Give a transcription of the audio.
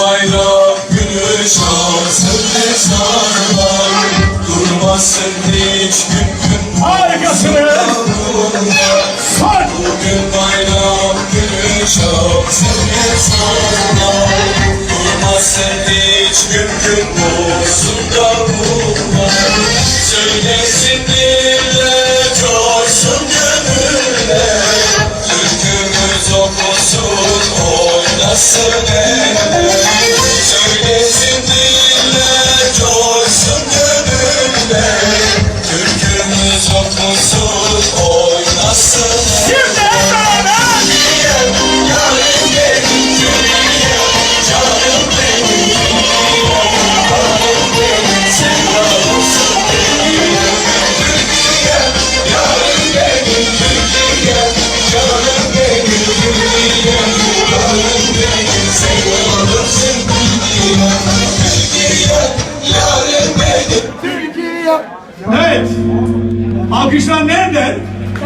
bayram günü şansın sarlar Durmasın hiç gün gün Harikasınız. Son. Bugün bayram günü şansın sarlar Durmasın hiç gün gün olsun davullar Söylesin dille coşsun gönüller Türkümüz okusun oynasın eller Evet. Alkışlar nerede?